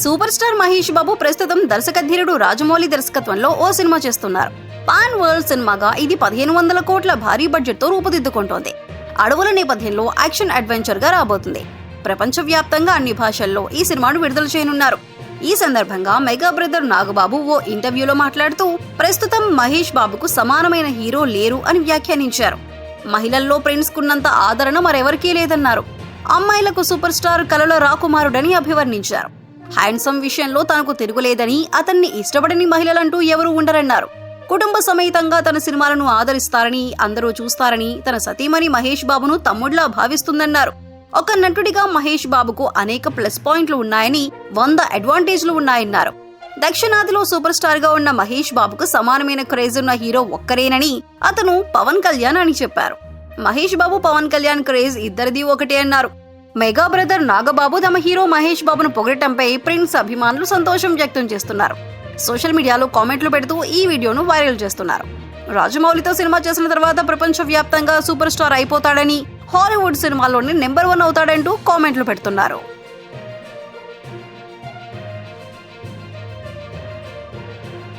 Super star Mahesh Babu ప్రస్తుతం దర్శకధీరుడు రాజమౌళి దర్శకత్వంలో ఓ సినిమా చేస్తున్నారు. పాన్ వరల్డ్ సినిమాగా ఇది పదిహేను వందల కోట్ల భారీ బడ్జెట్తో రూపుదిద్దుకుంటోంది. అడవుల నేపథ్యంలో యాక్షన్ అడ్వెంచర్గా రాబోతుంది. ప్రపంచవ్యాప్తంగా అన్ని భాషల్లో ఈ సినిమాను విడుదల చేయనున్నారు. ఈ సందర్భంగా మెగా బ్రదర్ నాగబాబు ఓ ఇంటర్వ్యూలో మాట్లాడుతూ ప్రస్తుతం మహేష్ బాబుకు సమానమైన హీరో లేరు అని వ్యాఖ్యానించారు. మహిళల్లో ప్రిన్స్ కున్నంత ఆదరణ మరెవరికీ లేదన్నారు. అమ్మాయిలకు సూపర్ స్టార్ కలలో రాకుమారుడని అభివర్ణించారు. హ్యాండ్సమ్ విషయంలో తనకు తిరుగులేదని అతన్ని ఇష్టపడని మహిళలంటూ ఎవరూ ఉండరన్నారు. కుటుంబ సమేతంగా తన సినిమాలను ఆదరిస్తారని అందరూ చూస్తారని తన సతీమణి మహేష్ బాబును తమ్ముడ్లా భావిస్తుందన్నారు. ఒక నటుడిగా మహేష్ బాబుకు అనేక ప్లస్ పాయింట్లు ఉన్నాయని వంద అడ్వాంటేజ్లు ఉన్నాయన్నారు. దక్షిణాదిలో సూపర్ స్టార్గా ఉన్న మహేష్ బాబుకు సమానమైన క్రేజ్ ఉన్న హీరో ఒక్కరేనని అతను పవన్ కళ్యాణ్ అని చెప్పారు. మహేష్ బాబు పవన్ కళ్యాణ్ క్రేజ్ ఇద్దరిది ఒకటే అన్నారు. మెగా బ్రదర్ నాగబాబు తమ హీరో మహేష్ బాబును పొగడటంపై ప్రిన్స్ అభిమానులు సంతోషం వ్యక్తం చేస్తున్నారు. సోషల్ మీడియాలో కామెంట్లు పెడుతూ ఈ వీడియోను వైరల్ చేస్తున్నారు. రాజమౌళితో సినిమా చేసిన తర్వాత ప్రపంచ వ్యాప్తంగా సూపర్ స్టార్ అయిపోతాడని హాలీవుడ్ సినిమాలోని నెంబర్ వన్ అవుతాడంటూ కామెంట్లు పెడుతున్నారు.